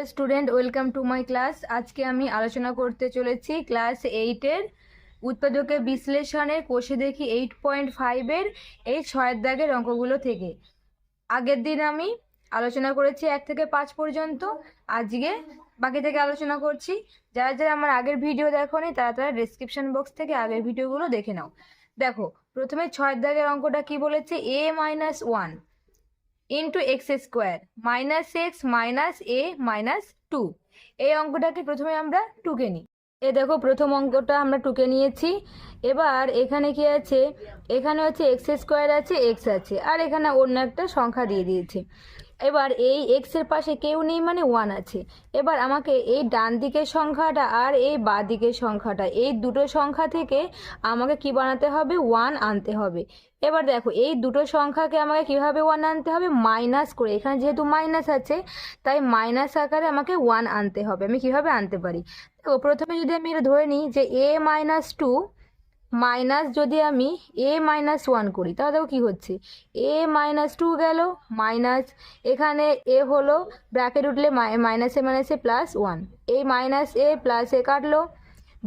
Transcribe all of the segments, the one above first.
Hello student welcome to my class আজকে আমি আলোচনা করতে চলেছি ক্লাস এইটের উৎপাদকের বিশ্লেষণে। কোষে দেখি এইট পয়েন্ট ফাইভের এই ছয়ের দাগের অঙ্কগুলো থেকে। আগের দিন আমি আলোচনা করেছি এক থেকে পাঁচ পর্যন্ত। আজকে বাকি থেকে আলোচনা করছি। যারা যারা আমার আগের ভিডিও দেখোনি, তারা তারা ডিসক্রিপশন বক্স থেকে আগের ভিডিওগুলো দেখে নাও। দেখো, প্রথমে ছয়ের দাগের অঙ্কটা কি বলেছে? A minus one into X square minus X minus A minus two এই অঙ্কটাকে প্রথমে আমরা টুকে নিই। এ দেখো, প্রথম অঙ্কটা আমরা টুকে নিয়েছি। এবার এখানে কি আছে? এখানে হচ্ছে এক্স স্কোয়ার আছে এক্স আছে। আর এখানে অন্য একটা সংখ্যা দিয়ে দিয়েছে। এবার এই এক্সের পাশে কেউ নেই মানে ওয়ান আছে। এবার আমাকে এই ডান দিকের সংখ্যাটা আর এই বা দিকের সংখ্যাটা, এই দুটো সংখ্যা থেকে আমাকে কি বানাতে হবে? ওয়ান আনতে হবে। এবার দেখো, এই দুটো সংখ্যাকে আমাকে কীভাবে ওয়ান আনতে হবে? মাইনাস করে। এখানে যেহেতু মাইনাস আছে, তাই মাইনাস আকারে আমাকে ওয়ান আনতে হবে। আমি কীভাবে আনতে পারি? দেখো, প্রথমে যদি আমি এটা ধরে নিই যে এ মাইনাস টু মাইনাস যদি আমি এ মাইনাস ওয়ান করি, তাহলে দেখো কী হচ্ছে? এ মাইনাস টু গেল, মাইনাস এখানে এ হলো ব্র্যাকেট উঠলে মাইনাসে মাইনাসে প্লাস ওয়ান এই মাইনাস এ প্লাস এ কাটলো,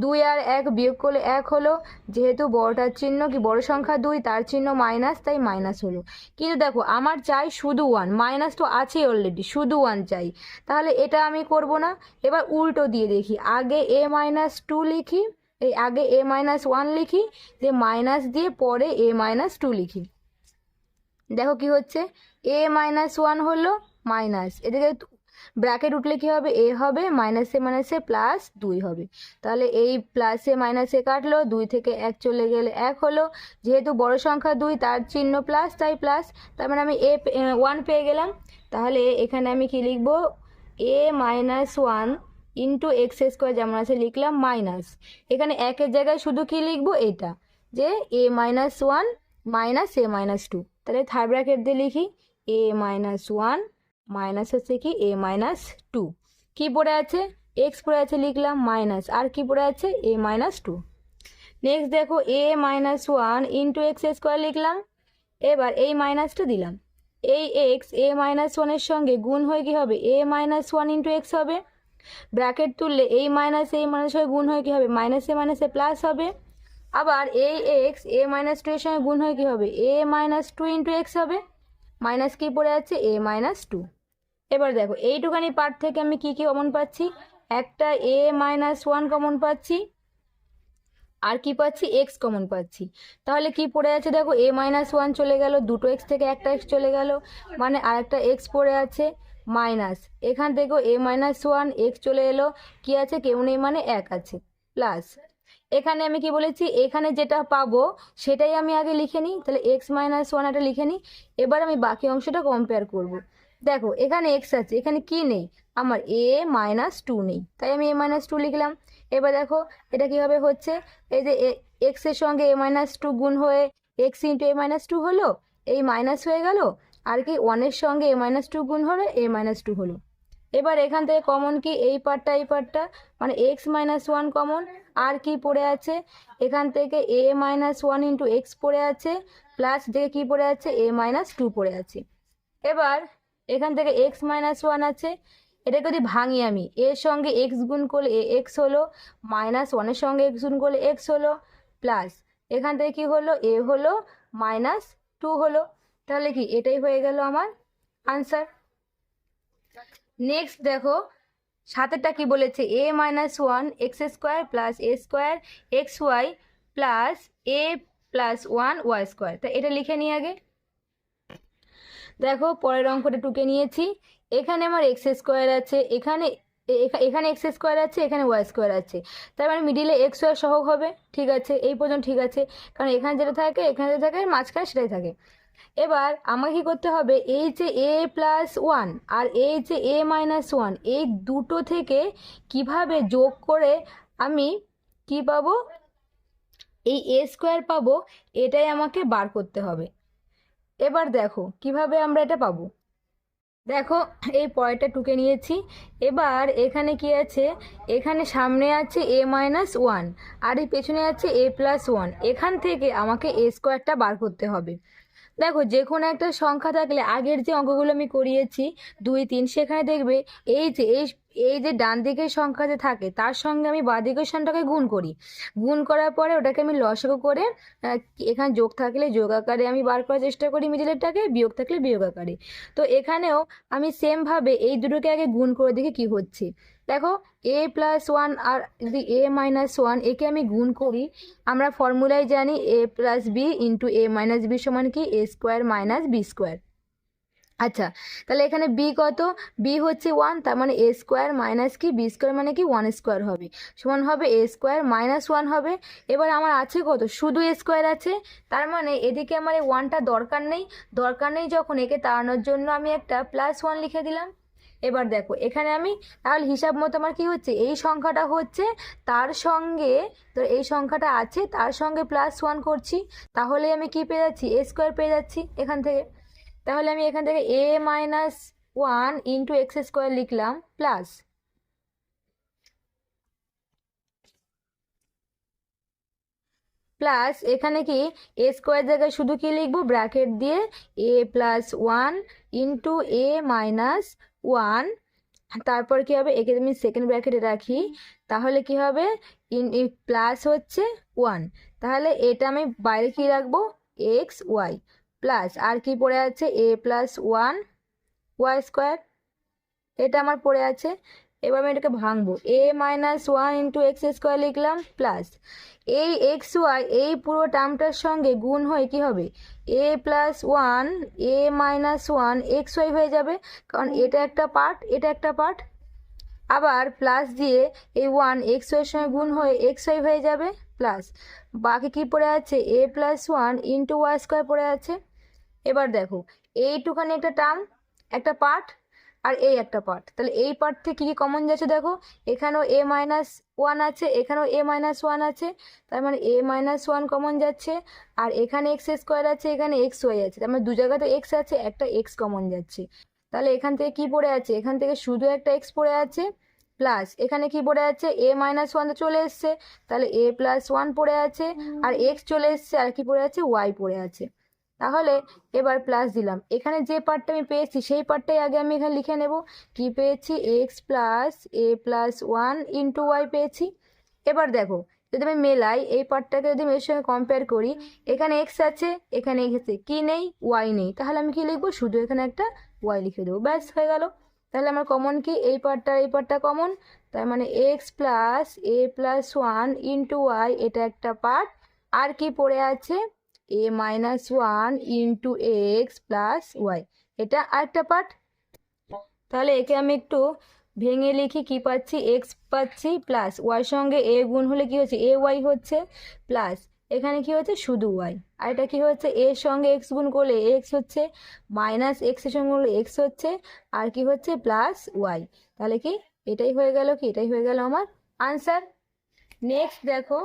দুই আর এক বিয়োগ করলে এক হলো, যেহেতু বড়টার চিহ্ন কি, বড় সংখ্যা দুই, তার চিহ্ন মাইনাস, তাই মাইনাস হলো। কিন্তু দেখো, আমার চাই শুধু ওয়ান মাইনাস তো আছেই অলরেডি শুধু ওয়ান চাই। তাহলে এটা আমি করব না। এবার উল্টো দিয়ে দেখি, আগে এ মাইনাস টু লিখি এই আগে এ মাইনাস ওয়ান লিখি দিয়ে মাইনাস দিয়ে পরে এ মাইনাস টু লিখি। দেখো কি হচ্ছে? এ মাইনাস ওয়ান হলো মাইনাস এদিকে ব্র্যাকেট উঠলে কি হবে? এ হবে মাইনাসে মাইনাসে প্লাস দুই হবে। তাহলে এই প্লাসে মাইনাসে কাটলো, দুই থেকে এক চলে গেলে এক হলো। যেহেতু বড় সংখ্যা দুই, তার চিহ্ন প্লাস তাই প্লাস তার মানে আমি এ ওয়ান পেয়ে গেলাম। তাহলে এখানে আমি কি লিখব? A minus one into X square যেমন আছে লিখলাম মাইনাস এখানে একের জায়গায় শুধু কি লিখব? এটা। যে A minus one minus A minus two তাহলে থার্ড ব্র্যাকেট দিয়ে লিখি। এ মাইনাস ওয়ান মাইনাস হচ্ছে কি? এ মাইনাস টু কী পড়ে আছে? এক্স পড়ে আছে লিখলাম মাইনাস আর কি পড়ে আছে? এ মাইনাস টু নেক্সট দেখো A minus one into X square লিখলাম। এবার এই মাইনাসটা দিলাম। এই এক্স এ মাইনাস ওয়ানের সঙ্গে গুণ হয়ে কী হবে? A minus one into X হবে। ব্র্যাকেট তুললে এই মাইনাস এই মাইনাস হয়ে গুণ হয়ে কী হবে? মাইনাস মাইনাসে মাইনাসে প্লাস হবে। আবার এই এক্স, এ মাইনাস টু এর সঙ্গে গুণ হয়ে কী হবে? A minus two into X হবে। মাইনাস কী পড়ে আছে এ মাইনাস টু। এবার দেখো এইটুখানি পার্ট থেকে আমি কী কী কমন পাচ্ছি? একটা এ মাইনাস ওয়ান কমন পাচ্ছি। আর কি পাচ্ছি? এক্স কমন পাচ্ছি। তাহলে কি পড়ে আছে দেখো, এ মাইনাস ওয়ান চলে গেল, দুটো এক্স থেকে একটা এক্স চলে গেল। মানে আরেকটা এক্স পড়ে আছে। মাইনাস। এখান থেকেও এ মাইনাস ওয়ান এক্স চলে এলো। কি আছে? কেউ নেই মানে এক আছে। প্লাস, এখানে আমি কি বলেছি? এখানে যেটা পাবো, সেটাই আমি আগে লিখে নিই। তাহলে এক্স মাইনাস ওয়ান এটা লিখে নিই। এবার আমি বাকি অংশটা কম্পেয়ার করব। দেখো, এখানে এক্স আছে, এখানে কি নেই? আমার এ মাইনাস টু নেই। তাই আমি এ মাইনাস টু লিখলাম। এবার দেখো, এটা কীভাবে হচ্ছে? এই যে এক্সের সঙ্গে এ মাইনাস টু গুণ হয়ে X into A minus two হলো, এই মাইনাস হয়ে গেল। আর কি ওয়ানের সঙ্গে এ মাইনাস টু গুণ হলে, এ মাইনাস টু হলো। এবার এখান থেকে কমন কি? এই পার্টটা এই পার্টটা মানে এক্স মাইনাস ওয়ান কমন আর কি পড়ে আছে? এখান থেকে A minus one into X পড়ে আছে প্লাস দিকে কী পড়ে আছে? এ মাইনাস টু পড়ে আছে। এবার এখান থেকে এক্স মাইনাস ওয়ান আছে, এটাকে যদি ভাঙি আমি এর সঙ্গে এক্স গুণ করলে এ এক্স হলো মাইনাস ওয়ানের সঙ্গে এক্স গুণ করলে এক্স হলো প্লাস এখান থেকে কি হলো? এ হলো মাইনাস টু হলো। তাহলে কি এটাই হয়ে গেল আমার আনসার নেক্সট দেখো, সাতেরটা কি বলেছে? A minus one X square plus A square X Y plus A plus one Y square তা এটা লিখে নিই আগে। দেখো, পরের অঙ্কটা টুকে নিয়েছি। এখানে আমার এক্স স্কোয়ার আছে, এখানে এখানে এক্স স্কোয়ার আছে, এখানে ওয়াই স্কোয়ার আছে। তার মানে মিডিলে এক্স ওয়াই সহগ হবে, ঠিক আছে? এই পর্যন্ত ঠিক আছে। কারণ এখানে যেটা থাকে, এখানে যেটা থাকে, মাঝখানে সেটাই থাকে। এবার আমাকে কী করতে হবে? এই যে এ প্লাস ওয়ান আর এই যে এ মাইনাস ওয়ান এই দুটো থেকে কীভাবে যোগ করে আমি কি পাবো? এই এ স্কোয়ার পাবো, এটাই আমাকে বার করতে হবে। এবার দেখো, কীভাবে আমরা এটা পাবো? দেখো, এই পয়েন্টটা টুকে নিয়েছি। এবার এখানে কি আছে? এখানে সামনে আছে এ মাইনাস ওয়ান আর এই পেছনে আছে এ প্লাস ওয়ান এখান থেকে আমাকে এ স্কোয়ারটা বার করতে হবে। দেখো যে কোনো একটা সংখ্যা থাকলে আগের যে অঙ্কগুলো আমি করিয়েছি, দুই, তিন, সেখানে দেখবে এই যে, এই এই যে ডান দিকের সংখ্যা যে থাকে, তার সঙ্গে আমি বাঁ দিকের সংখ্যাটাকে গুণ করি। গুণ করার পরে ওটাকে আমি লসাগু করে এখানে যোগ থাকলে যোগ আকারে আমি বার করার চেষ্টা করি মিডিলেরটাকে, বিয়োগ থাকলে বিয়োগ আকারে। তো এখানেও আমি সেমভাবে এই দুটোকে আগে গুণ করে দেখি কি হচ্ছে। দেখো এ প্লাস ওয়ান আর যদি এ মাইনাস ওয়ান একে আমি গুণ করি, আমরা ফর্মুলায় জানি A plus B into A minus B সমান কি? A square minus B square আচ্ছা তাহলে এখানে বি কত? বি হচ্ছে ওয়ান তার মানে এ স্কোয়ার মাইনাস কি? বি স্কোয়ার মানে কি? ওয়ান স্কোয়ার হবে। সমান হবে এ স্কোয়ার মাইনাস ওয়ান হবে। এবার আমার আছে কত? শুধু এ স্কোয়ার আছে। তার মানে এদিকে আমার এই ওয়ানটা দরকার নেই। দরকার নেই যখন একে তাড়ানোর জন্য আমি একটা প্লাস ওয়ান লিখে দিলাম। এবার দেখো, এখানে আমি তাহলে হিসাব মতো আমার কি হচ্ছে? এই সংখ্যাটা হচ্ছে, তার সঙ্গে, তো এই সংখ্যাটা আছে, তার সঙ্গে প্লাস ওয়ান করছি, তাহলে আমি কি পেয়ে যাচ্ছি? এ স্কোয়ার পেয়ে যাচ্ছি এখান থেকে। তাহলে আমি এখান থেকে A minus one into X square লিখলাম প্লাস প্লাস এখানে কি? এ স্কোয়ার জায়গায় শুধু কি লিখব? ব্র্যাকেট দিয়ে A plus one into A minus one তারপর কি হবে? একে আমি সেকেন্ড ব্র্যাকেটে রাখি। তাহলে কি হবে? ইন প্লাস হচ্ছে ওয়ান তাহলে এটা আমি বাইরে কি রাখব? এক্স ওয়াই প্লাস আর কি পড়ে আছে? A plus one Y square এটা আমার পড়ে আছে। এবার আমি এটাকে ভাঙবো। A minus one into X square লিখলাম প্লাস এই এক্স ওয়াই এই পুরো টার্মটার সঙ্গে গুণ হয়ে কি হবে? A plus one A minus one X Y হয়ে যাবে। কারণ এটা একটা পার্ট এটা একটা পার্ট আবার প্লাস দিয়ে এই ওয়ান এক্স ওয়াইয়ের সঙ্গে গুণ হয়ে এক্স ওয়াই হয়ে যাবে প্লাস বাকি কি পড়ে আছে? A plus one into Y square পড়ে আছে। এবার দেখো, এইটুখানি একটা টার্ম একটা পার্ট আর এই একটা পার্ট তাহলে এই পার্ট থেকে কী কী কমন যাচ্ছে দেখো? এখানেও এ মাইনাস ওয়ান আছে এখানেও এ মাইনাস ওয়ান আছে তার মানে এ মাইনাস ওয়ান কমন যাচ্ছে আর এখানে এক্স স্কোয়ার আছে এখানে এক্স ওয়াই আছে তার মানে দু জায়গাতে এক্স আছে একটা এক্স কমন যাচ্ছে। তাহলে এখান থেকে কি পড়ে আছে? এখান থেকে শুধু একটা এক্স পড়ে আছে প্লাস এখানে কি পড়ে আছে? এ মাইনাস ওয়ান চলে এসছে তাহলে এ প্লাস ওয়ান পড়ে আছে আর এক্স চলে এসছে আর কি পড়ে আছে? ওয়াই পড়ে আছে। তাহলে এবার প্লাস দিলাম। এখানে যে পার্টটা আমি পেয়েছি, সেই পার্টটাই আগে আমি এখানে লিখে নেব। কি পেয়েছি? X plus A plus one into Y পেয়েছি। এবার দেখো, যদি আমি মেলাই এই পার্টটাকে যদি আমি এর সঙ্গে কম্পেয়ার করি, এখানে এক্স আছে, এখানে এক্স আছে, কি নেই? ওয়াই নেই। তাহলে আমি কি লিখব? শুধু এখানে একটা ওয়াই লিখে দেবো। ব্যাস, হয়ে গেল। তাহলে আমার কমন কি? এই পার্টটা এই পার্টটা কমন তার মানে X plus A plus one into Y এটা একটা পার্ট আর কি পড়ে আছে? A minus one into X plus Y এটা আরেকটা পার্ট তাহলে একে আমি একটু ভেঙে লিখি, কি পাচ্ছি? এক্স পাচ্ছি প্লাস ওয়াই সঙ্গে এ গুণ হলে কি হচ্ছে? এ ওয়াই হচ্ছে প্লাস এখানে কি হচ্ছে? শুধু ওয়াই আর এটা কি হচ্ছে? এর সঙ্গে এক্স গুণ করলে এক্স হচ্ছে মাইনাস এক্সের সঙ্গে করলে এক্স হচ্ছে আর কি হচ্ছে? প্লাস ওয়াই তাহলে কি? এটাই হয়ে গেল কি? এটাই হয়ে গেল আমার আনসার নেক্সট দেখো।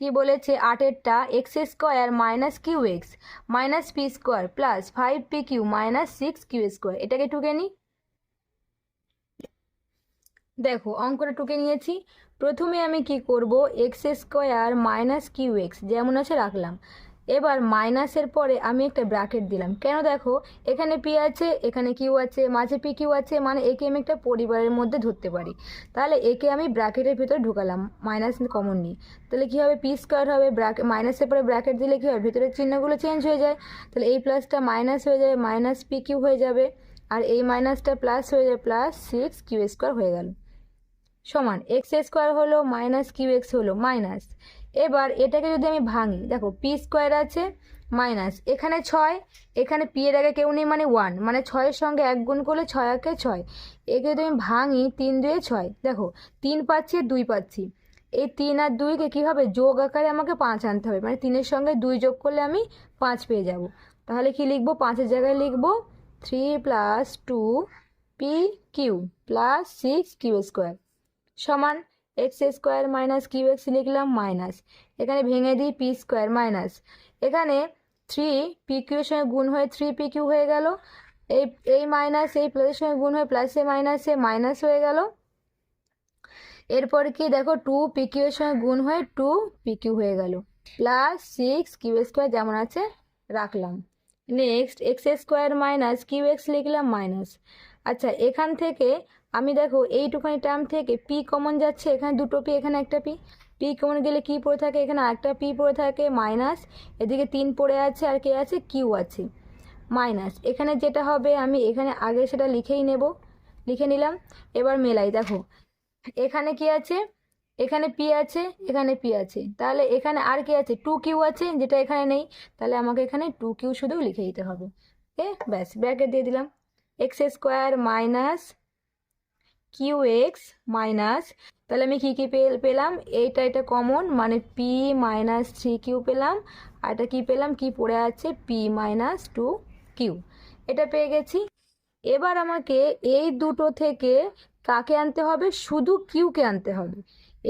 কি বলেছে? আটেরটা X square minus Q X minus P square plus five P Q minus six Q square এটাকে টুকে নিই দেখো, অঙ্কটা টুকে নিয়েছি। প্রথমে আমি কি করব? X square minus Q X যেমন আছে রাখলাম। এবার মাইনাসের পরে আমি একটা ব্র্যাকেট দিলাম। কেন দেখো, এখানে পি আছে, এখানে কিউ আছে, মাঝে পি কিউ আছে মানে একে আমি একটা পরিবারের মধ্যে ধরতে পারি। তাহলে একে আমি ব্র্যাকেটের ভিতরে ঢুকালাম, মাইনাস কমন নিয়ে। তাহলে কী হবে? পি স্কোয়ার হবে ব্র্যাকেট মাইনাসের পরে ব্র্যাকেট দিলে কী হবে? ভিতরের চিহ্নগুলো চেঞ্জ হয়ে যায়। তাহলে এই প্লাসটা মাইনাস হয়ে যাবে মাইনাস পি কিউ হয়ে যাবে। আর এই মাইনাসটা প্লাস হয়ে যাবে প্লাস সিক্স কিউ স্কোয়ার হয়ে গেল। সমান এক্স স্কোয়ার হলো মাইনাস কিউ এক্স হলো মাইনাস এবার এটাকে যদি আমি ভাঙি, দেখো পি স্কোয়ার আছে মাইনাস, এখানে ছয়, এখানে পি এর আগে কেউ নেই মানে ওয়ান মানে ছয়ের সঙ্গে এক গুণ করলে ছয় একে ছয়, একে যদি আমি ভাঙি তিন দুয়ে ছয়, দেখো তিন পাচ্ছি আর দুই পাচ্ছি, এই তিন আর দুইকে কী হবে? যোগ আকারে আমাকে পাঁচ আনতে হবে মানে তিনের সঙ্গে দুই যোগ করলে আমি পাঁচ পেয়ে যাব, তাহলে কি লিখব? পাঁচের জায়গায় লিখব three plus two P Q plus six Q square সমান X square minus Q X লিখলাম মাইনাস এখানে ভেঙে দিই পি স্কোয়ার মাইনাস এখানে থ্রি পি কিউর সঙ্গে গুণ হয়ে থ্রি পি কিউ হয়ে গেল। এই এই মাইনাস এই প্লাসের সঙ্গে গুণ হয়ে প্লাসে মাইনাসে মাইনাস হয়ে গেল। এরপর কি দেখো টু পি কিউ এর সঙ্গে গুণ হয়ে টু পি কিউ হয়ে গেল। প্লাস সিক্স কিউ স্কোয়ার যেমন আছে রাখলাম। Next x square minus q x লিখলাম মাইনাস আচ্ছা এখান থেকে আমি দেখো এইটুখানি টার্ম থেকে পি কমন যাচ্ছে, এখানে দুটো পি এখানে একটা পি পি কমন গেলে কি পড়ে থাকে? এখানে আরেকটা পি পড়ে থাকে মাইনাস এদিকে তিন পড়ে আছে আর কে আছে? কিউ আছে। মাইনাস এখানে যেটা হবে, আমি এখানে আগে সেটা লিখেই নেব। লিখে নিলাম। এবার মেলাই, দেখো। এখানে কি আছে? এখানে পি আছে, এখানে পি আছে। তাহলে এখানে আর কি আছে? টু কিউ আছে, যেটা এখানে নেই। তাহলে আমাকে এখানে টু কিউ শুধু লিখে দিতে হবে। এ, ব্যাস ব্র্যাকেট দিয়ে দিলাম। X square minus Q X minus তাহলে আমি কী কী পেলাম? এইটা এটা কমন মানে পি মাইনাস থ্রি কিউ পেলাম, আর এটা কী পেলাম? কি পড়ে আছে? পি মাইনাস টু কিউ এটা পেয়ে গেছি। এবার আমাকে এই দুটো থেকে কাকে আনতে হবে? শুধু কিউকে আনতে হবে।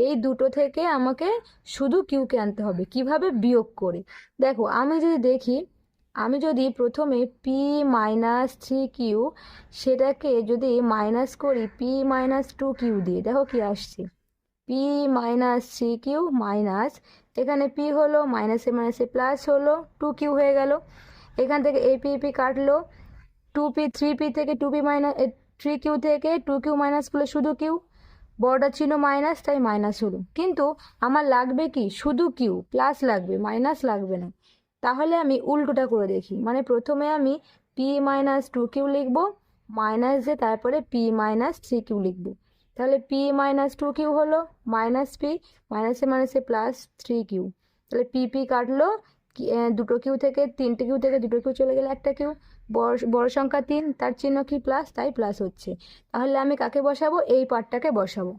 এই দুটো থেকে আমাকে শুধু কিউকে আনতে হবে। কীভাবে বিয়োগ করে? দেখো, আমি যদি দেখি আমি যদি প্রথমে পি মাইনাস থ্রি কিউ সেটাকে যদি মাইনাস করি পি মাইনাস টু কিউ দিয়ে, দেখো কি আসছে। P minus three Q minus এখানে পি হলো মাইনাসে মাইনাসে প্লাস হলো টু কিউ হয়ে গেল। এখান থেকে এ পি পি কাটলো টু পি থ্রি পি থেকে two P minus three Q থেকে টু কিউ মাইনাস করলে শুধু কিউ বড়টা ছিল মাইনাস তাই মাইনাস হলো। কিন্তু আমার লাগবে কি? শুধু কিউ প্লাস লাগবে মাইনাস লাগবে না। তাহলে আমি উল্টোটা করে দেখি। মানে প্রথমে আমি পি মাইনাস টু কিউ লিখব মাইনাস দিয়ে তারপরে পি মাইনাস থ্রি কিউ লিখব। তাহলে পি মাইনাস টু কিউ হলো মাইনাস পি মাইনাসে মাইনাসে প্লাস থ্রি কিউ তাহলে পি পি কাটলো দুটো কিউ থেকে, তিনটে কিউ থেকে দুটো কিউ চলে গেলে একটা কিউ বড় বড় সংখ্যা তিন, তার চিহ্ন কি প্লাস তাই প্লাস হচ্ছে। তাহলে আমি কাকে বসাবো? এই পার্টটাকে বসাবো।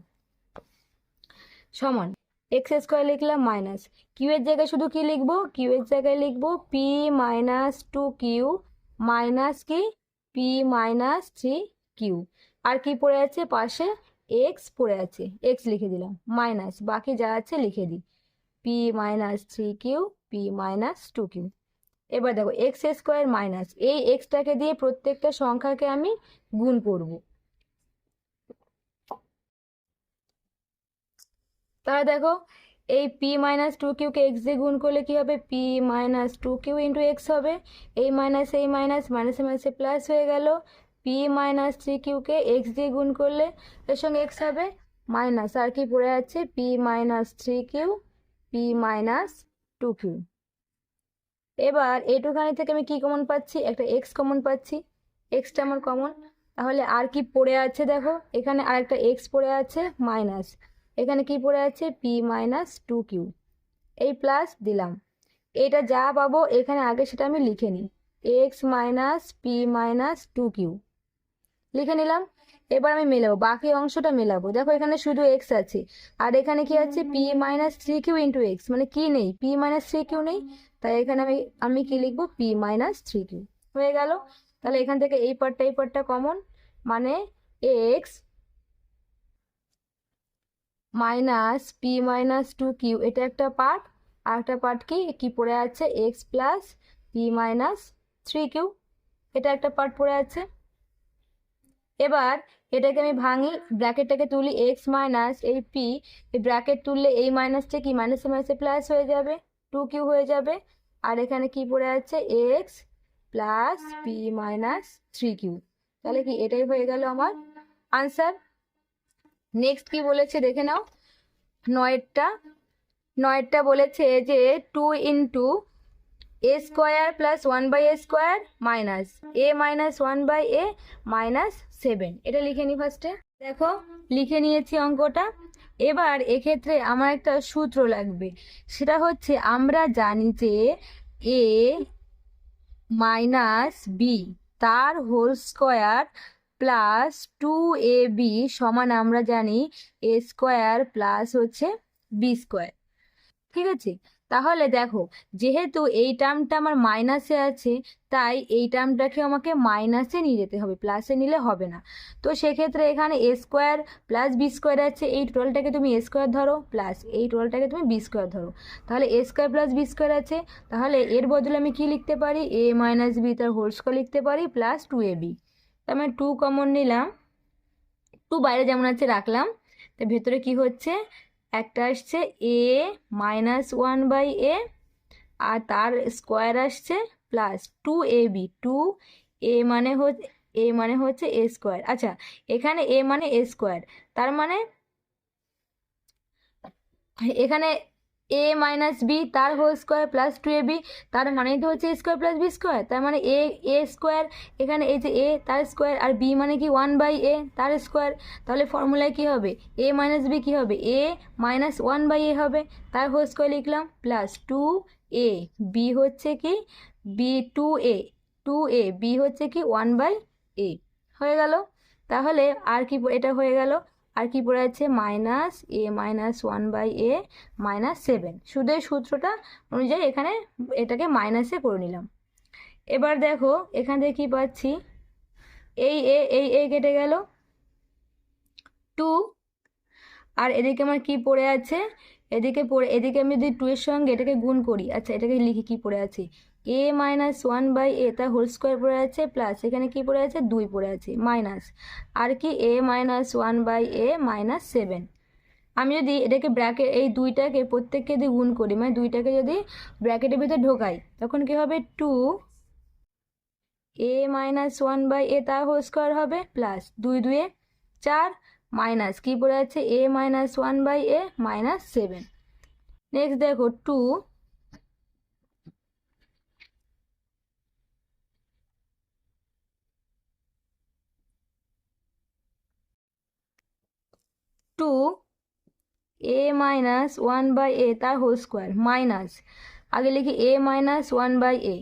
সমান। এক্স স্কোয়ার লিখলাম মাইনাস কিউ এর জায়গায় শুধু কি লিখব? কিউ এর জায়গায় লিখব P minus two Q minus কি? পি মাইনাস থ্রি কিউ আর কি পড়ে আছে? পাশে এক্স পড়ে আছে। এক্স লিখে দিলাম। মাইনাস বাকি যা আছে লিখে দিই। P minus three Q P minus two Q এবার দেখো এক্স স্কোয়ার মাইনাস এই এক্সটাকে দিয়ে প্রত্যেকটা সংখ্যাকে আমি গুণ করব। তাহলে দেখো, এই পি মাইনাস টু কিউকে এক্স দিয়ে গুণ করলে কী হবে? P minus two Q into X হবে। এই মাইনাস এই মাইনাস মাইনাসে মাইনাসে প্লাস হয়ে গেল। পি মাইনাস থ্রি কিউকে এক্স দিয়ে গুণ করলে এর সঙ্গে এক্স হবে মাইনাস আর কি পড়ে আছে p minus three q p minus two q এবার এইটুখানি থেকে আমি কি কমন পাচ্ছি? একটা এক্স কমন পাচ্ছি। এক্সটা আমার কমন তাহলে আর কি পড়ে আছে দেখো? এখানে আরেকটা এক্স পড়ে আছে মাইনাস এখানে কি পড়ে আছে? পি মাইনাস টু কিউ এই প্লাস দিলাম। এটা যা পাবো এখানে আগে সেটা আমি লিখে নিই। X minus P minus two Q লিখে নিলাম। এবার আমি মেলাবো। বাকি অংশটা মেলাবো। দেখো এখানে শুধু এক্স আছে। আর এখানে কি আছে? P minus three Q into X মানে কি নেই? পি মাইনাস থ্রি কিউ নেই। তাই এখানে আমি আমি কি লিখব? পি মাইনাস থ্রি কিউ হয়ে গেল। তাহলে এখান থেকে এই পার্টটা এই পার্টটা কমন মানে X minus P minus two Q এটা একটা পার্ট। আর একটা পার্ট কি? কি পড়ে আছে? X plus P minus three Q এটা একটা পার্ট পড়ে আছে। এবার এটাকে আমি ভাঙি, ব্র্যাকেটটাকে তুলি এক্স মাইনাস এই পি এই ব্র্যাকেট তুললে এই মাইনাসটা কি? মাইনাসে মাইনাসে প্লাস হয়ে যাবে টু কিউ হয়ে যাবে। আর এখানে কি পড়ে আছে? X plus P minus three Q তাহলে কি এটাই হয়ে গেল আমার আনসার নেক্সট কি বলেছে দেখে নাও। নয়েরটা নয়েরটা বলেছে যে two into A square plus one by A square minus A minus one by A minus seven এটা লিখে নি ফার্স্টে দেখো, লিখে নিয়েছি অঙ্কটা। এবার এক্ষেত্রে আমার একটা সূত্র লাগবে। সেটা হচ্ছে আমরা জানি যে এ মাইনাস বি তার whole square plus two A B সমান আমরা জানি এ স্কোয়ার প্লাস হচ্ছে বি স্কোয়ার। ঠিক আছে? তাহলে দেখো, যেহেতু এই টার্মটা আমার মাইনাসে আছে, তাই এই টার্মটাকে আমাকে মাইনাসে নিয়ে যেতে হবে, প্লাসে নিলে হবে না। তো সেক্ষেত্রে এখানে A square plus B square আছে, এই টোটালটাকে তুমি এ স্কোয়ার ধরো, প্লাস এই টোটালটাকে তুমি বি স্কোয়ার ধরো। তাহলে A square plus B square আছে, তাহলে এর বদলে আমি কি লিখতে পারি? এ মাইনাস বি তার হোল স্কোয়ার লিখতে পারি, প্লাস টু এ বি। আমি টু কমন নিলাম। টু বাইরে যেমন আছে রাখলাম। তো ভেতরে কি হচ্ছে? একটা আসছে A minus one by A আর তার স্কোয়ার আসছে plus two A B two A মানে হচ্ছে এ মানে হচ্ছে এ স্কোয়ার আচ্ছা এখানে এ মানে এ স্কোয়ার তার মানে এখানে এ মাইনাস বি তার whole square plus two A B তার মানেই তো হচ্ছে স্কোয়ার প্লাস বি স্কোয়ার তার মানে এ এ স্কোয়ার এখানে এই যে এ তার স্কোয়ার আর বি মানে কি ওয়ান বাই এ তার স্কোয়ার তাহলে ফর্মুলায় কী হবে? এ মাইনাস বি কী হবে? A minus one by A হবে, তার হোল স্কোয়ার লিখলাম প্লাস টু এ বি হচ্ছে কি? B two A two A B হচ্ছে কি ওয়ান বাই এ হয়ে গেল? তাহলে আর কি, এটা হয়ে গেল? আর কি পড়ে আছে minus a minus one by a minus seven শুধু এই সূত্রটা অনুযায়ী এখানে এটাকে মাইনাসে করে নিলাম। এবার দেখো, এখান থেকে কী পাচ্ছি? এই এ এই এ কেটে গেল। টু আর এদিকে আমার কি পড়ে আছে? এদিকে পড়ে, এদিকে আমি যদি টু এর সঙ্গে এটাকে গুণ করি আচ্ছা এটাকে লিখি কি পড়ে আছে? A minus one by a তার হোল স্কোয়ার পড়ে আছে প্লাস এখানে কি পড়ে আছে? দুই পড়ে আছে মাইনাস আর কি a minus one by a minus seven আমি যদি এটাকে ব্র্যাকেট এই দুইটাকে প্রত্যেককে যদি গুণ করি মানে দুইটাকে যদি ব্র্যাকেটের ভিতরে ঢোকাই, তখন কি হবে? Two a minus one by a তার হোল স্কোয়ার হবে প্লাস দুই দুয়ে চার মাইনাস কী পড়ে আছে? A minus one by a minus seven next দেখো two two a minus one by a তার হোল স্কোয়ার মাইনাস আগে লিখি a minus one by a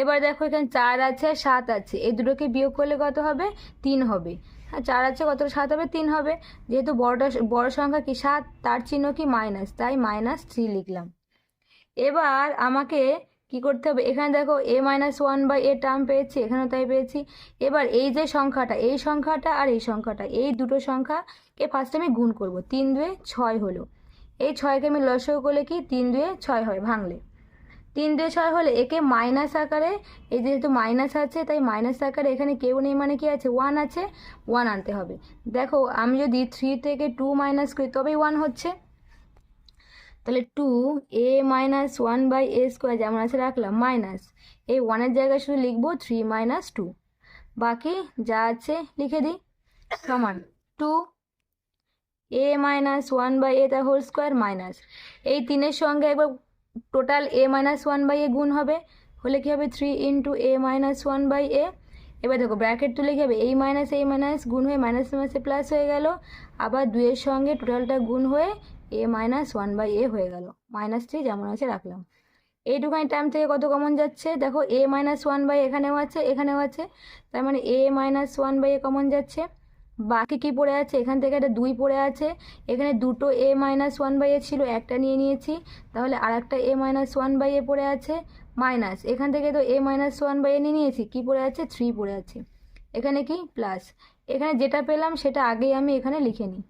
এবার দেখো এখানে চার আছে, সাত আছে। এই দুটোকে বিয়োগ করলে কত হবে? তিন হবে। হ্যাঁ চার আছে কত সাত হবে, তিন হবে। যেহেতু বড়টা, বড় সংখ্যা কি সাত? তার চিহ্ন কি মাইনাস তাই মাইনাস থ্রি লিখলাম। এবার আমাকে কি করতে হবে? এখানে দেখো a minus one by a term পেয়েছি, এখানেও তাই পেয়েছি। এবার এই যে সংখ্যাটা, এই সংখ্যাটা আর এই সংখ্যাটা, এই দুটো সংখ্যাকে ফার্স্টে আমি গুণ করব। তিন দুয়ে ছয় হলো। এই ছয়কে আমি লসও করলে কি? তিন দুয়ে ছয় হয়, ভাঙলে। তিন দুয়ে ছয় হলে একে মাইনাস আকারে, এই যেহেতু মাইনাস আছে, তাই মাইনাস আকারে এখানে কেউ নেই মানে কি আছে? ওয়ান আছে ওয়ান আনতে হবে। দেখো, আমি যদি থ্রি থেকে টু মাইনাস করি, তবেই ওয়ান হচ্ছে। তাহলে two a minus one by a square যেমন আছে রাখলাম মাইনাস এই ওয়ানের জায়গায় শুধু লিখব থ্রি মাইনাস টু বাকি যা আছে লিখে দিই, সমান two a minus one by a তার হোল স্কোয়ার মাইনাস এই তিনের সঙ্গে একবার total a minus one by a গুণ হবে, হলে কী হবে three into a minus one by a এবার দেখো ব্র্যাকেট তুলে কী হবে এই মাইনাস এই মাইনাস গুণ হয়ে মাইনাস মাইনাসে প্লাস হয়ে গেল, আবার দুইয়ের সঙ্গে টোটালটা গুণ হয়ে a minus one by a হয়ে গেল। মাইনাস থ্রি যেমন আছে রাখলাম। এইটুখানি টাইম থেকে কত কমন যাচ্ছে? দেখো এ মাইনাস ওয়ান বাই এখানেও আছে এখানেও আছে। তার মানে a minus one by a common যাচ্ছে। বাকি কি পড়ে আছে? এখান থেকে একটা দুই পড়ে আছে। এখানে দুটো a minus one by a ছিল, একটা নিয়ে নিয়েছি। তাহলে আর একটা a minus one by a পড়ে আছে মাইনাস এখান থেকে তো a minus one by a নিয়ে নিয়েছি, কী পড়ে আছে? থ্রি পড়ে আছে। এখানে কি? প্লাস এখানে যেটা পেলাম, সেটা আগেই আমি এখানে লিখে নিই।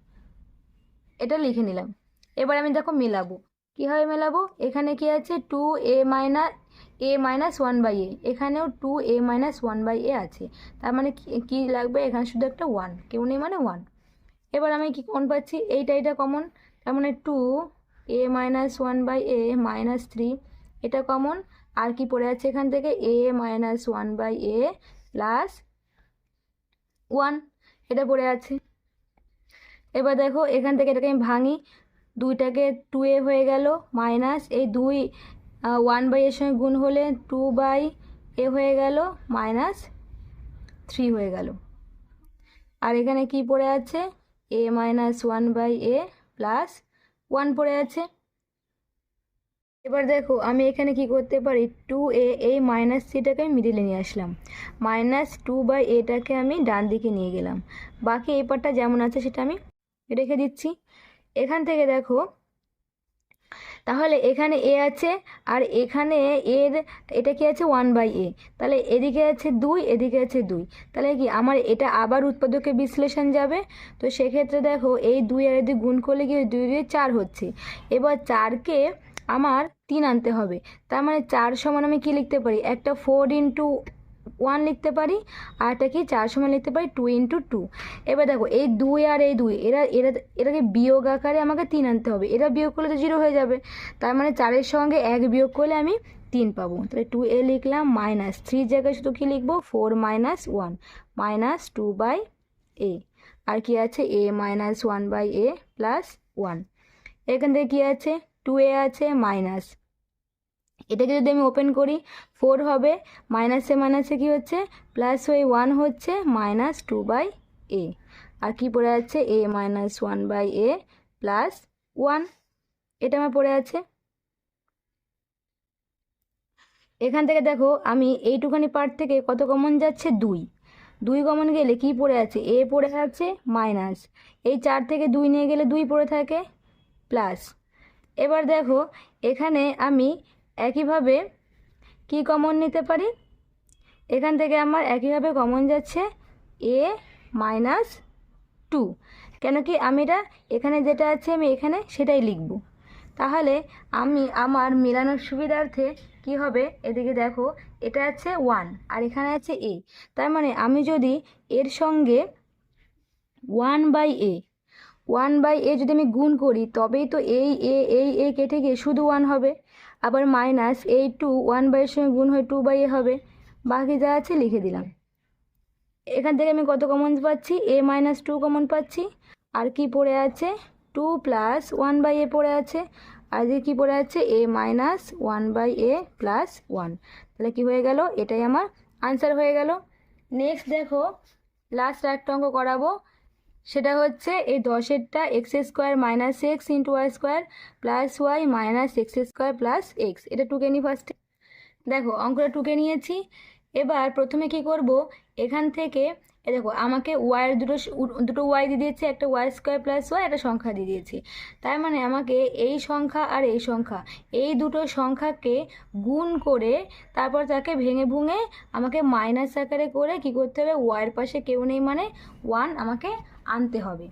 এটা লিখে নিলাম। এবার আমি দেখো মেলাবো। কীভাবে মেলাবো? এখানে কি আছে? Two a minus a minus one by a এখানেও two a minus one by a আছে। তার মানে কী লাগবে? এখানে শুধু একটা ওয়ান কেউ নেই মানে ওয়ান এবার আমি কি কমন পাচ্ছি? এইটা এটা কমন তার মানে two a minus one by a minus three এটা কমন আর কি পড়ে আছে এখান থেকে? A minus one by a plus one এটা পড়ে আছে। এবার দেখো এখান থেকে এটাকে আমি ভাঙি। দুইটাকে টু এ হয়ে গেল মাইনাস এই দুই ওয়ান বাই এর সঙ্গে গুণ হলে টু বাই এ হয়ে গেল মাইনাস থ্রি হয়ে গেল। আর এখানে কি পড়ে আছে? A minus one by a plus one পড়ে আছে। এবার দেখো, আমি এখানে কি করতে পারি? টু এ এই মাইনাস থ্রিটাকে আমি মিডিলে নিয়ে আসলাম। মাইনাস টু বাই এটাকে আমি ডান দিকে নিয়ে গেলাম। বাকি এই পার্টটা যেমন আছে সেটা আমি রেখে দিচ্ছি। এখান থেকে দেখো। তাহলে এখানে এ আছে আর এখানে এর, এটা কি আছে? ওয়ান বাই এ তাহলে এদিকে আছে দুই, এদিকে আছে দুই। তাহলে কি আমার এটা আবার উৎপাদকে বিশ্লেষণ যাবে? তো সেক্ষেত্রে দেখো, এই দুই আর এদিকে গুণ করলে কি দুই দুই চার হচ্ছে। এবার চারকে আমার তিন আনতে হবে। তার মানে চার সমান আমি কি লিখতে পারি? একটা ফোর ইন্টু ওয়ান লিখতে পারি, আর একটা কি চার সমান লিখতে পারি টু ইন্টু টু এবার দেখো, এই দুই আর এই দুই, এরা এরা, এটাকে বিয়োগ আকারে আমাকে তিন আনতে হবে। এরা বিয়োগ করলে তো জিরো হয়ে যাবে। তার মানে চারের সঙ্গে এক বিয়োগ করলে আমি তিন পাবো। তাহলে টু এ লিখলাম মাইনাস থ্রির জায়গায় শুধু কী লিখব? Four minus one minus two by a আর কি আছে? A minus one by a plus one এখান থেকে কী আছে? টু এ আছে মাইনাস এটাকে যদি আমি ওপেন করি ফোর হবে মাইনাসে মাইনাসে কী হচ্ছে? প্লাস ওই ওয়ান হচ্ছে মাইনাস টু বাই এ আর কি পড়ে আছে? A minus one by a plus one এটা আমার পড়ে আছে। এখান থেকে দেখো, আমি এইটুখানি পার্ট থেকে কত কমন যাচ্ছে? দুই। দুই কমন গেলে কি পড়ে আছে? এ পড়ে আছে মাইনাস এই চার থেকে দুই নিয়ে গেলে দুই পড়ে থাকে প্লাস এবার দেখো, এখানে আমি একইভাবে কি কমন নিতে পারি? এখান থেকে আমার একইভাবে কমন যাচ্ছে এ মাইনাস টু কেন কি আমি এটা এখানে যেটা আছে আমি এখানে সেটাই লিখব। তাহলে আমি আমার মেলানোর সুবিধার্থে কি হবে? এদিকে দেখো, এটা আছে ওয়ান আর এখানে আছে এ তার মানে আমি যদি এর সঙ্গে one by a one by a যদি আমি গুণ করি, তবেই তো এই এ এই এ কেটে গিয়ে শুধু ওয়ান হবে। আবার মাইনাস এই টু ওয়ান বাইয়ের সঙ্গে গুণ হয়ে টু বাই এ হবে। বাকি যা আছে লিখে দিলাম। এখান থেকে আমি কত কমন পাচ্ছি? এ মাইনাস টু কমন পাচ্ছি। আর কি পড়ে আছে? Two plus one by a পড়ে আছে। আর যে কী পড়ে আছে? A minus one by a plus one তাহলে কী হয়ে গেল? এটাই আমার আনসার হয়ে গেল। নেক্সট দেখো লাস্ট একটা অঙ্ক করাবো। সেটা হচ্ছে এই দশেরটা x square minus x into y square plus y minus x square plus x এটা টুকে নিই ফার্স্টে দেখো, অঙ্কটা টুকে নিয়েছি। এবার প্রথমে কি করব? এখান থেকে, এ দেখো, আমাকে ওয়াইয়ের দুটো দুটো ওয়াই দিয়ে দিয়েছে, একটা ওয়াই স্কোয়ার প্লাস ওয়াই একটা সংখ্যা দিয়ে দিয়েছে। তার মানে আমাকে এই সংখ্যা আর এই সংখ্যা, এই দুটো সংখ্যাকে গুণ করে তারপর তাকে ভেঙে ভুঙে আমাকে মাইনাস আকারে করে কি করতে হবে? ওয়াইয়ের পাশে কেউ নেই মানে ওয়ান আমাকে আনতে হবে।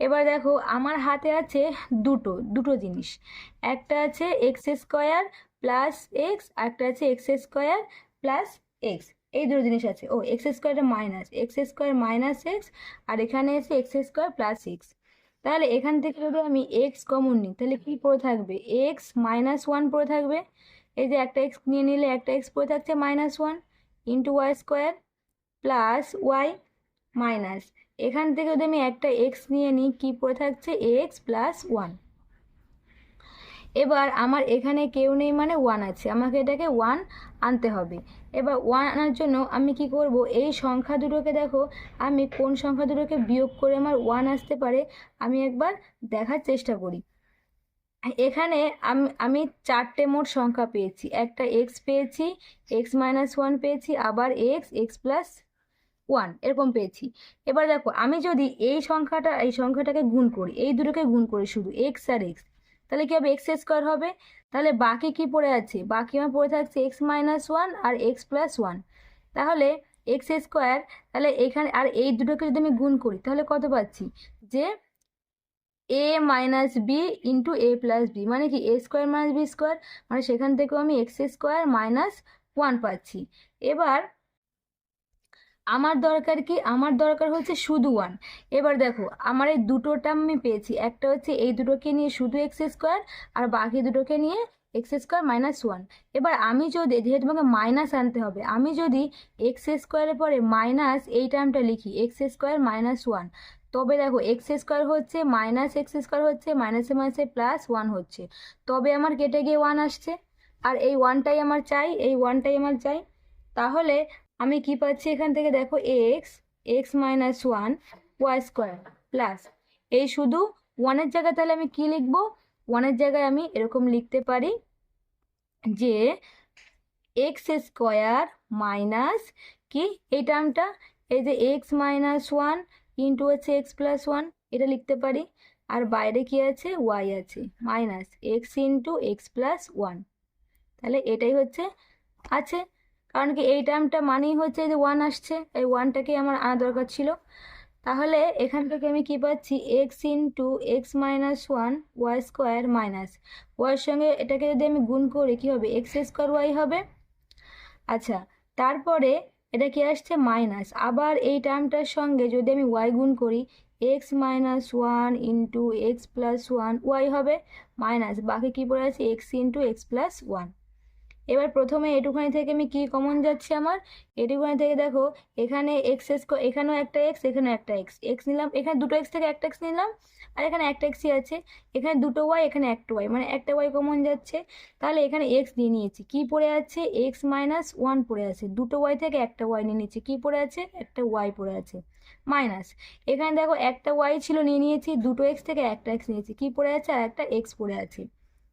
এবার দেখো, আমার হাতে আছে দুটো দুটো জিনিস। একটা আছে এক্স স্কোয়ার প্লাস এক্স একটা আছে এক্স স্কোয়ার প্লাস এক্স এই দুটো জিনিস আছে। ও এক্স স্কোয়ারটা minus x square minus x আর এখানে এসে এক্স স্কোয়ার প্লাস এক্স তাহলে এখান থেকে যদি আমি এক্স কমন নিই, তাহলে কী পড়ে থাকবে? এক্স মাইনাস ওয়ান পড়ে থাকবে। এই যে একটা এক্স নিয়ে নিলে একটা এক্স পড়ে থাকছে minus one into y square plus y minus এখান থেকে যদি আমি একটা এক্স নিয়ে নিই, কী পড়ে থাকছে? এক্স প্লাস ওয়ান এবার আমার এখানে কেউ নেই মানে ওয়ান আছে। আমাকে এটাকে ওয়ান আনতে হবে। এবার ওয়ান আনার জন্য আমি কি করব? এই সংখ্যা দুটোকে দেখো, আমি কোন সংখ্যা দুটোকে বিয়োগ করে আমার ওয়ান আসতে পারে, আমি একবার দেখার চেষ্টা করি। এখানে আমি আমি চারটে মোট সংখ্যা পেয়েছি। একটা এক্স পেয়েছি এক্স মাইনাস ওয়ান পেয়েছি, আবার এক্স এক্স প্লাস ওয়ান এরকম পেয়েছি। এবার দেখো, আমি যদি এই সংখ্যাটা, এই সংখ্যাটাকে গুণ করি, এই দুটোকে গুণ করি শুধু এক্স আর এক্স তাহলে কী হবে? এক্স স্কোয়ার হবে। তাহলে বাকি কি পড়ে আছে? বাকি আমার পড়ে থাকছে এক্স মাইনাস ওয়ান আর এক্স প্লাস ওয়ান তাহলে এক্স স্কোয়ার তাহলে এখানে, আর এই দুটোকে যদি আমি গুণ করি, তাহলে কত পাচ্ছি? যে a minus b into a plus b মানে কি a square minus b square মানে সেখান থেকেও আমি এক্স স্কোয়ার মাইনাস ওয়ান পাচ্ছি। এবার আমার দরকার কি? আমার দরকার হচ্ছে শুধু ওয়ান এবার দেখো, আমার এই দুটো টার্ম আমি পেয়েছি। একটা হচ্ছে এই দুটোকে নিয়ে শুধু এক্স স্কোয়ার আর বাকি দুটোকে নিয়ে এক্স স্কোয়ার মাইনাস ওয়ান এবার আমি যদি, যেহেতু তোমাকে মাইনাস আনতে হবে, আমি যদি এক্স স্কোয়ারের পরে মাইনাস এই টার্মটা লিখি এক্স স্কোয়ার মাইনাস ওয়ান তবে দেখো এক্স স্কোয়ার হচ্ছে মাইনাস এক্স স্কোয়ার হচ্ছে মাইনাসে মাইনাসে প্লাস ওয়ান হচ্ছে। তবে আমার কেটে গিয়ে ওয়ান আসছে। আর এই ওয়ানটাই আমার চাই, এই ওয়ানটাই আমার চাই। তাহলে আমি কি পাচ্ছি এখান থেকে? দেখো x x minus one y square plus এই শুধু ওয়ানের জায়গায় তাহলে আমি কি লিখব? ওয়ানের জায়গায় আমি এরকম লিখতে পারি যে এক্স স্কোয়ার মাইনাস কি? এই টার্মটা এই যে এক্স মাইনাস ওয়ান ইন্টু হচ্ছে এক্স প্লাস ওয়ান এটা লিখতে পারি। আর বাইরে কি আছে? ওয়াই আছে minus x into x plus one তাহলে এটাই হচ্ছে, আছে। কারণ কি এই টার্মটা মানেই হচ্ছে যে ওয়ান আসছে, এই ওয়ানটাকেই আমার আনা দরকার ছিল। তাহলে এখান থেকে আমি কি পাচ্ছি? X into x minus one y square minus ওয়াইয়ের সঙ্গে এটাকে যদি আমি গুণ করি, কী হবে? এক্স স্কোয়ার ওয়াই হবে। আচ্ছা তারপরে এটা কি আসছে? মাইনাস আবার এই টার্মটার সঙ্গে যদি আমি ওয়াই গুণ করি x minus one into x plus one y হবে। মাইনাস বাকি কী পড়ে আছে? X into x plus one এবার প্রথমে এটুখানি থেকে আমি কি কমন যাচ্ছে আমার? এটুখানি থেকে দেখো, এখানে এক্স এস এখানেও একটা এক্স এখানেও একটা এক্স এক্স নিলাম, এখানে দুটো এক্স থেকে একটা এক্স নিলাম, আর এখানে একটা এক্সই আছে। এখানে দুটো ওয়াই এখানে একটা ওয়াই মানে একটা ওয়াই কমন যাচ্ছে। তাহলে এখানে এক্স নিয়ে নিয়েছি, কি পড়ে আছে? এক্স মাইনাস ওয়ান পড়ে আছে। দুটো ওয়াই থেকে একটা ওয়াই নিয়ে নিয়েছি, কি পড়ে আছে? একটা ওয়াই পড়ে আছে। মাইনাস এখানে দেখো একটা ওয়াই ছিল, নিয়ে নিয়েছি, দুটো এক্স থেকে একটা এক্স নিয়েছি, কি পড়ে আছে? আর একটা এক্স পড়ে আছে।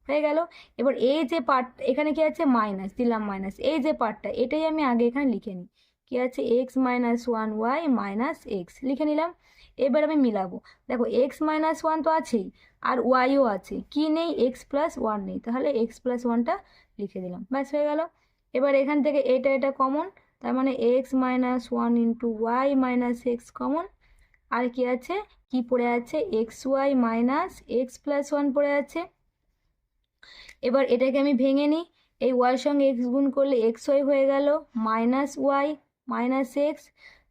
হয়ে গেল। এবার এই যে পার্ট এখানে কি আছে? মাইনাস দিলাম মাইনাস এই যে পার্টটা এটাই আমি আগে এখানে লিখে নিই। কি আছে? X minus one y minus x লিখে নিলাম। এবার আমি মিলাবো। দেখো এক্স মাইনাস ওয়ান তো আছেই, আর ওয়াইও আছে। কি নেই? এক্স প্লাস ওয়ান নেই। তাহলে এক্স প্লাস ওয়ানটা লিখে দিলাম। ব্যাস, হয়ে গেল। এবার এখান থেকে এটা এটা কমন তার মানে x minus one into y minus x common আর কি আছে? কি পড়ে আছে? X y minus x plus one পড়ে আছে। এবার এটাকে আমি ভেঙে নিই। এই ওয়াইয়ের সঙ্গে এক্স গুণ করলে এক্স ওয়াই হয়ে গেল মাইনাস ওয়াই মাইনাস এক্স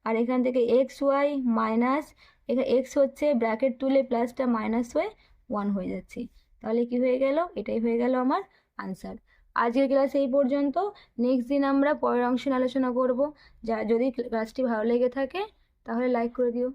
আর এখান থেকে এক্স ওয়াই মাইনাস এখানে এক্স হচ্ছে ব্র্যাকেট তুলে প্লাসটা মাইনাস হয়ে ওয়ান হয়ে যাচ্ছে। তাহলে কি হয়ে গেল? এটাই হয়ে গেল আমার আনসার আজকের ক্লাস এই পর্যন্ত। নেক্সট দিন আমরা পরের অংশ আলোচনা করব। যা যদি ক্লাসটি ভালো লেগে থাকে, তাহলে লাইক করে দিও।